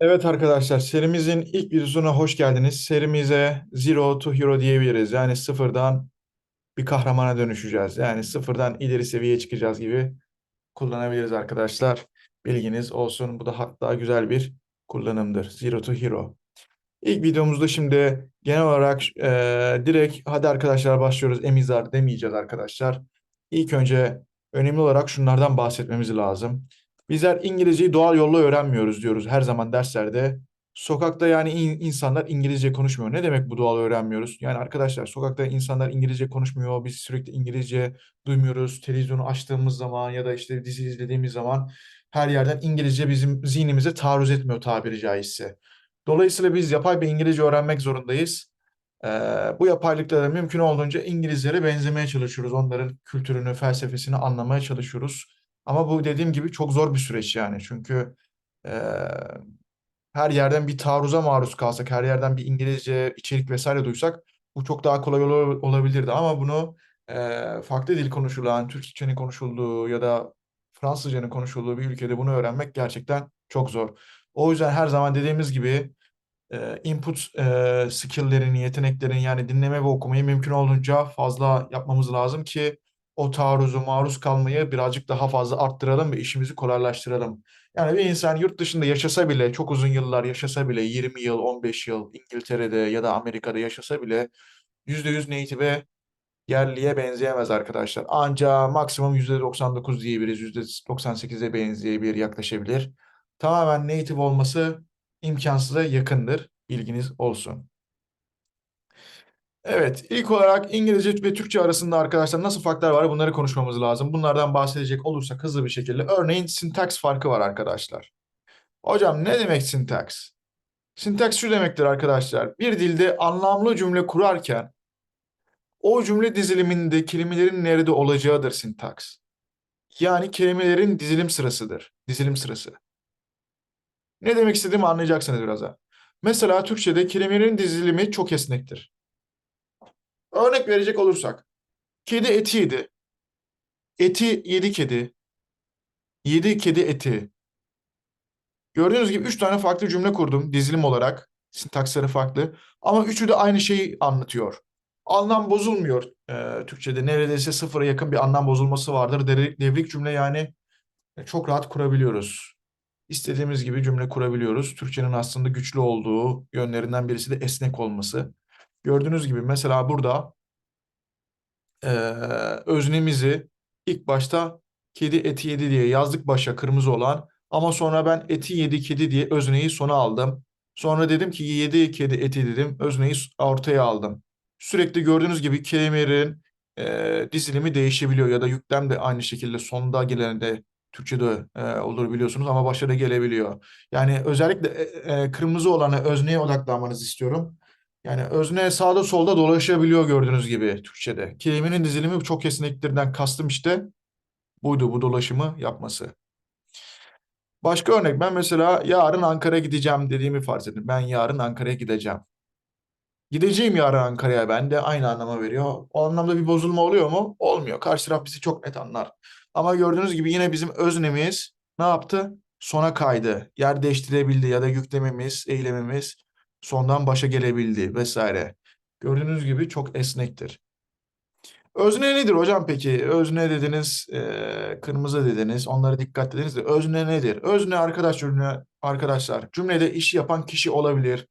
Evet arkadaşlar serimizin ilk videosuna hoş geldiniz. Serimize Zero to Hero diyebiliriz. Yani sıfırdan bir kahramana dönüşeceğiz. Yani sıfırdan ileri seviyeye çıkacağız gibi kullanabiliriz arkadaşlar. Bilginiz olsun. Bu da hatta güzel bir kullanımdır. Zero to Hero. İlk videomuzda şimdi genel olarak e, direkt hadi arkadaşlar başlıyoruz emizar demeyeceğiz arkadaşlar. İlk önce önemli olarak şunlardan bahsetmemiz lazım. Bizler İngilizceyi doğal yolla öğrenmiyoruz diyoruz her zaman derslerde. Sokakta yani in- insanlar İngilizce konuşmuyor. Ne demek bu doğal öğrenmiyoruz? Yani arkadaşlar sokakta insanlar İngilizce konuşmuyor. Biz sürekli İngilizce duymuyoruz. Televizyonu açtığımız zaman ya da işte dizi izlediğimiz zaman her yerden İngilizce bizim zihnimize taarruz etmiyor tabiri caizse. Dolayısıyla biz yapay bir İngilizce öğrenmek zorundayız. Ee, bu yapaylıkta da mümkün olduğunca İngilizlere benzemeye çalışıyoruz. Onların kültürünü, felsefesini anlamaya çalışıyoruz. Ama bu dediğim gibi çok zor bir süreç yani. Çünkü e, her yerden bir taarruza maruz kalsak, her yerden bir İngilizce içerik vesaire duysak bu çok daha kolay ol- olabilirdi. Ama bunu e, farklı dil konuşulan, Türkçenin konuşulduğu ya da Fransızcanın konuşulduğu bir ülkede bunu öğrenmek gerçekten çok zor. O yüzden her zaman dediğimiz gibi e, input e, skill'lerini, yeteneklerini yani dinleme ve okumayı mümkün olduğunca fazla yapmamız lazım ki o taarruzu maruz kalmayı birazcık daha fazla arttıralım ve işimizi kolaylaştıralım. Yani bir insan yurt dışında yaşasa bile, çok uzun yıllar yaşasa bile, 20 yıl, 15 yıl İngiltere'de ya da Amerika'da yaşasa bile %100 native'e, yerliye benzeyemez arkadaşlar. Anca maksimum %99 diyebiliriz, %98'e benzeyebilir, yaklaşabilir. Tamamen native olması imkansıza yakındır. Bilginiz olsun. Evet, ilk olarak İngilizce ve Türkçe arasında arkadaşlar nasıl farklar var bunları konuşmamız lazım. Bunlardan bahsedecek olursak hızlı bir şekilde. Örneğin syntax farkı var arkadaşlar. Hocam ne demek syntax? Syntax şu demektir arkadaşlar. Bir dilde anlamlı cümle kurarken o cümle diziliminde kelimelerin nerede olacağıdır syntax. Yani kelimelerin dizilim sırasıdır. Dizilim sırası. Ne demek istediğimi anlayacaksınız birazdan. Mesela Türkçe'de kelimelerin dizilimi çok esnektir. Örnek verecek olursak. Kedi eti yedi. Eti yedi kedi. Yedi kedi eti. Gördüğünüz gibi üç tane farklı cümle kurdum dizilim olarak. Sintaksları farklı. Ama üçü de aynı şeyi anlatıyor. Anlam bozulmuyor e, Türkçe'de. Neredeyse sıfıra yakın bir anlam bozulması vardır. Devrik, cümle yani e, çok rahat kurabiliyoruz. İstediğimiz gibi cümle kurabiliyoruz. Türkçenin aslında güçlü olduğu yönlerinden birisi de esnek olması. Gördüğünüz gibi mesela burada e, öznemizi ilk başta kedi eti yedi diye yazdık başa kırmızı olan ama sonra ben eti yedi kedi diye özneyi sona aldım. Sonra dedim ki yedi kedi eti dedim özneyi ortaya aldım. Sürekli gördüğünüz gibi kelimelerin e, dizilimi değişebiliyor ya da yüklem de aynı şekilde sonda gelen de Türkçe'de e, olur biliyorsunuz ama başa da gelebiliyor. Yani özellikle e, e, kırmızı olanı özneye odaklanmanızı istiyorum. Yani özne sağda solda dolaşabiliyor gördüğünüz gibi Türkçe'de. Kelimenin dizilimi çok esnektirden kastım işte buydu bu dolaşımı yapması. Başka örnek ben mesela yarın Ankara'ya gideceğim dediğimi farz edin. Ben yarın Ankara'ya gideceğim. Gideceğim yarın Ankara'ya ben de aynı anlama veriyor. O anlamda bir bozulma oluyor mu? Olmuyor. Karşı taraf bizi çok net anlar. Ama gördüğünüz gibi yine bizim öznemiz ne yaptı? Sona kaydı. Yer değiştirebildi ya da yüklememiz, eylemimiz sondan başa gelebildi vesaire. Gördüğünüz gibi çok esnektir. Özne nedir hocam peki? Özne dediniz, e, kırmızı dediniz, onlara dikkat dediniz de özne nedir? Özne arkadaş cümle, arkadaşlar cümlede işi yapan kişi olabilir,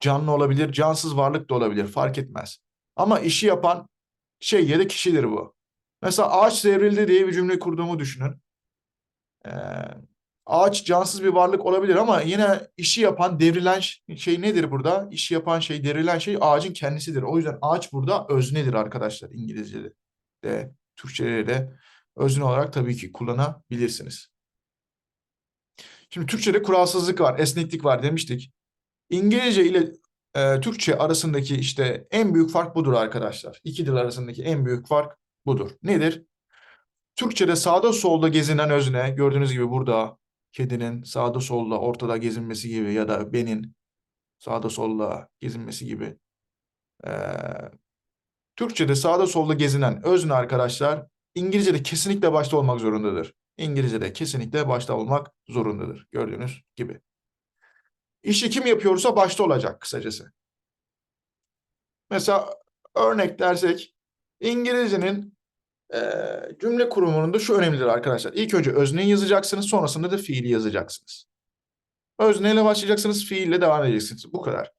canlı olabilir, cansız varlık da olabilir fark etmez. Ama işi yapan şey ya da kişidir bu. Mesela ağaç devrildi diye bir cümle kurduğumu düşünün. Ee, ağaç cansız bir varlık olabilir ama yine işi yapan devrilen şey nedir burada? İşi yapan şey devrilen şey ağacın kendisidir. O yüzden ağaç burada öznedir arkadaşlar İngilizce'de de Türkçe'de de özne olarak tabii ki kullanabilirsiniz. Şimdi Türkçe'de kuralsızlık var, esneklik var demiştik. İngilizce ile e, Türkçe arasındaki işte en büyük fark budur arkadaşlar. İki dil arasındaki en büyük fark budur. Nedir? Türkçe'de sağda solda gezinen özne gördüğünüz gibi burada kedinin sağda solda ortada gezinmesi gibi ya da benin sağda solda gezinmesi gibi. Ee, Türkçe'de sağda solda gezinen özne arkadaşlar İngilizce'de kesinlikle başta olmak zorundadır. İngilizce'de kesinlikle başta olmak zorundadır gördüğünüz gibi. İşi kim yapıyorsa başta olacak kısacası. Mesela örnek dersek İngilizcenin e, cümle kurumununda şu önemlidir arkadaşlar. İlk önce özneyi yazacaksınız sonrasında da fiili yazacaksınız. Özneyle başlayacaksınız fiille devam edeceksiniz. Bu kadar.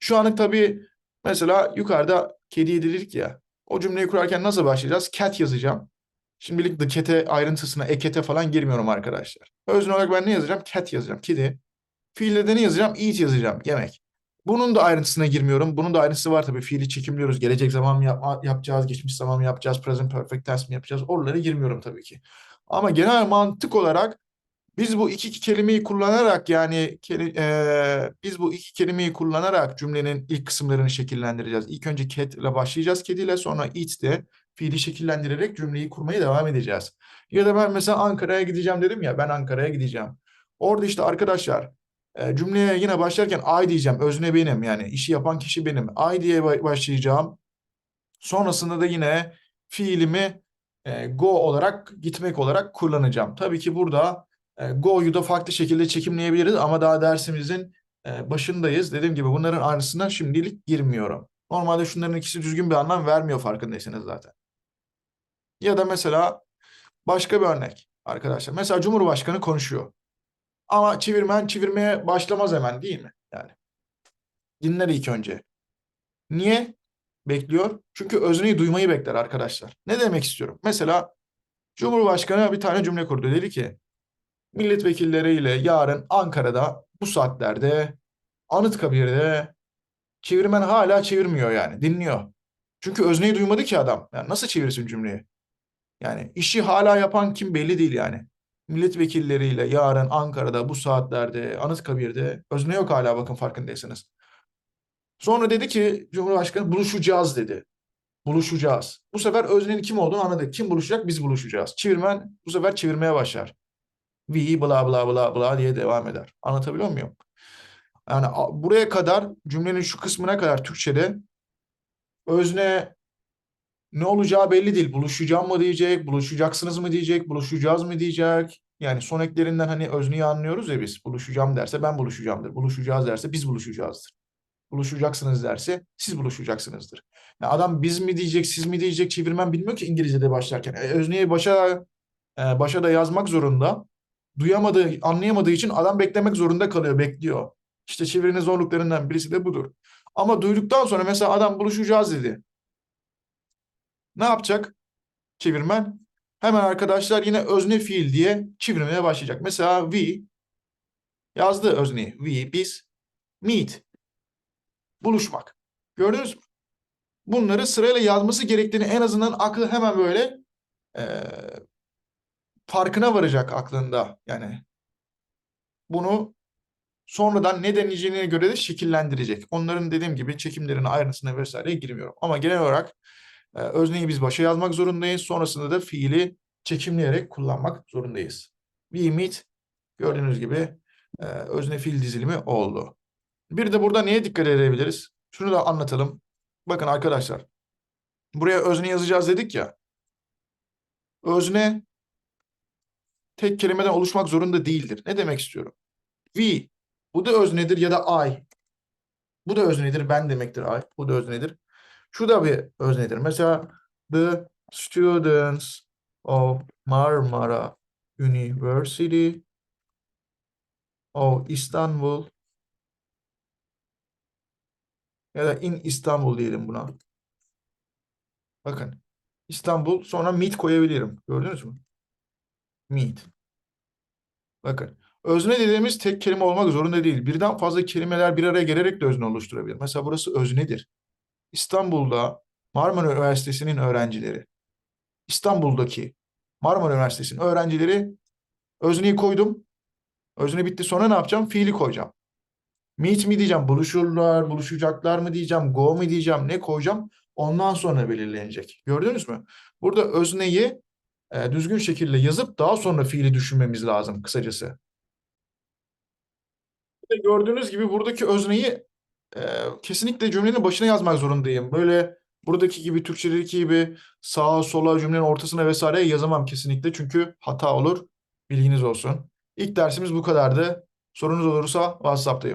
Şu anlık tabii mesela yukarıda kedi dedik ya. O cümleyi kurarken nasıl başlayacağız? Cat yazacağım. Şimdilik the cat'e ayrıntısına, ekete falan girmiyorum arkadaşlar. Özne olarak ben ne yazacağım? Cat yazacağım. Kedi. Fiilde de ne yazacağım? Eat yazacağım. Yemek. Bunun da ayrıntısına girmiyorum. Bunun da ayrıntısı var tabii. Fiili çekimliyoruz. Gelecek zaman mı yap- yapacağız, geçmiş zaman mı yapacağız, present perfect tense mi yapacağız? Oralara girmiyorum tabii ki. Ama genel mantık olarak biz bu iki kelimeyi kullanarak yani eee, biz bu iki kelimeyi kullanarak cümlenin ilk kısımlarını şekillendireceğiz. İlk önce cat ile başlayacağız kediyle sonra eat de fiili şekillendirerek cümleyi kurmaya devam edeceğiz. Ya da ben mesela Ankara'ya gideceğim dedim ya ben Ankara'ya gideceğim. Orada işte arkadaşlar e, cümleye yine başlarken I diyeceğim. Özne benim yani işi yapan kişi benim. I diye ba- başlayacağım. Sonrasında da yine fiilimi e, go olarak gitmek olarak kullanacağım. Tabii ki burada e, go'yu da farklı şekilde çekimleyebiliriz ama daha dersimizin e, başındayız. Dediğim gibi bunların aynısına şimdilik girmiyorum. Normalde şunların ikisi düzgün bir anlam vermiyor farkındaysanız zaten. Ya da mesela başka bir örnek arkadaşlar. Mesela Cumhurbaşkanı konuşuyor. Ama çevirmen çevirmeye başlamaz hemen değil mi? Yani dinler ilk önce. Niye? Bekliyor. Çünkü özneyi duymayı bekler arkadaşlar. Ne demek istiyorum? Mesela Cumhurbaşkanı bir tane cümle kurdu. Dedi ki milletvekilleriyle yarın Ankara'da bu saatlerde Anıtkabir'de çevirmen hala çevirmiyor yani. Dinliyor. Çünkü özneyi duymadı ki adam. Yani nasıl çevirsin cümleyi? Yani işi hala yapan kim belli değil yani. Milletvekilleriyle yarın Ankara'da bu saatlerde Anıtkabir'de özne yok hala bakın farkındaysanız. Sonra dedi ki Cumhurbaşkanı buluşacağız dedi. Buluşacağız. Bu sefer öznenin kim olduğunu anladık. Kim buluşacak? Biz buluşacağız. Çevirmen bu sefer çevirmeye başlar. We bla bla bla bla diye devam eder. Anlatabiliyor muyum? Yani buraya kadar cümlenin şu kısmına kadar Türkçe'de özne ne olacağı belli değil. Buluşacağım mı diyecek, buluşacaksınız mı diyecek, buluşacağız mı diyecek. Yani son eklerinden hani özneyi anlıyoruz ya biz. Buluşacağım derse ben buluşacağımdır. Buluşacağız derse biz buluşacağızdır. Buluşacaksınız derse siz buluşacaksınızdır. Yani adam biz mi diyecek, siz mi diyecek çevirmen bilmiyor ki İngilizce'de başlarken. E, özneyi başa e, başa da yazmak zorunda. Duyamadığı, anlayamadığı için adam beklemek zorunda kalıyor, bekliyor. İşte çevirinin zorluklarından birisi de budur. Ama duyduktan sonra mesela adam buluşacağız dedi. Ne yapacak çevirmen? Hemen arkadaşlar yine özne fiil diye çevirmeye başlayacak. Mesela we yazdı özneyi. We, biz, meet. Buluşmak. Gördünüz mü? Bunları sırayla yazması gerektiğini en azından aklı hemen böyle eee, farkına varacak aklında. Yani bunu sonradan ne deneyeceğine göre de şekillendirecek. Onların dediğim gibi çekimlerine, ayrıntısına vesaire girmiyorum. Ama genel olarak e, özneyi biz başa yazmak zorundayız. Sonrasında da fiili çekimleyerek kullanmak zorundayız. We meet gördüğünüz gibi e, özne fiil dizilimi oldu. Bir de burada neye dikkat edebiliriz? Şunu da anlatalım. Bakın arkadaşlar. Buraya özne yazacağız dedik ya. Özne tek kelimeden oluşmak zorunda değildir. Ne demek istiyorum? We. Bu da öznedir ya da I. Bu da öznedir. Ben demektir I. Bu da öznedir. Şu da bir öznedir. Mesela the students of Marmara University of Istanbul ya da in İstanbul diyelim buna. Bakın. İstanbul sonra meet koyabilirim. Gördünüz mü? Meet. Bakın. Özne dediğimiz tek kelime olmak zorunda değil. Birden fazla kelimeler bir araya gelerek de özne oluşturabilir. Mesela burası öznedir. İstanbul'da Marmara Üniversitesi'nin öğrencileri. İstanbul'daki Marmara Üniversitesi'nin öğrencileri özneyi koydum. Özne bitti sonra ne yapacağım? Fiili koyacağım. Meet mi diyeceğim, buluşurlar, buluşacaklar mı diyeceğim, go mu diyeceğim, ne koyacağım? Ondan sonra belirlenecek. Gördünüz mü? Burada özneyi e, düzgün şekilde yazıp daha sonra fiili düşünmemiz lazım kısacası. Gördüğünüz gibi buradaki özneyi kesinlikle cümlenin başına yazmak zorundayım. Böyle buradaki gibi Türkçedeki gibi sağa sola cümlenin ortasına vesaire yazamam kesinlikle. Çünkü hata olur. Bilginiz olsun. İlk dersimiz bu kadardı. Sorunuz olursa WhatsApp'tayım.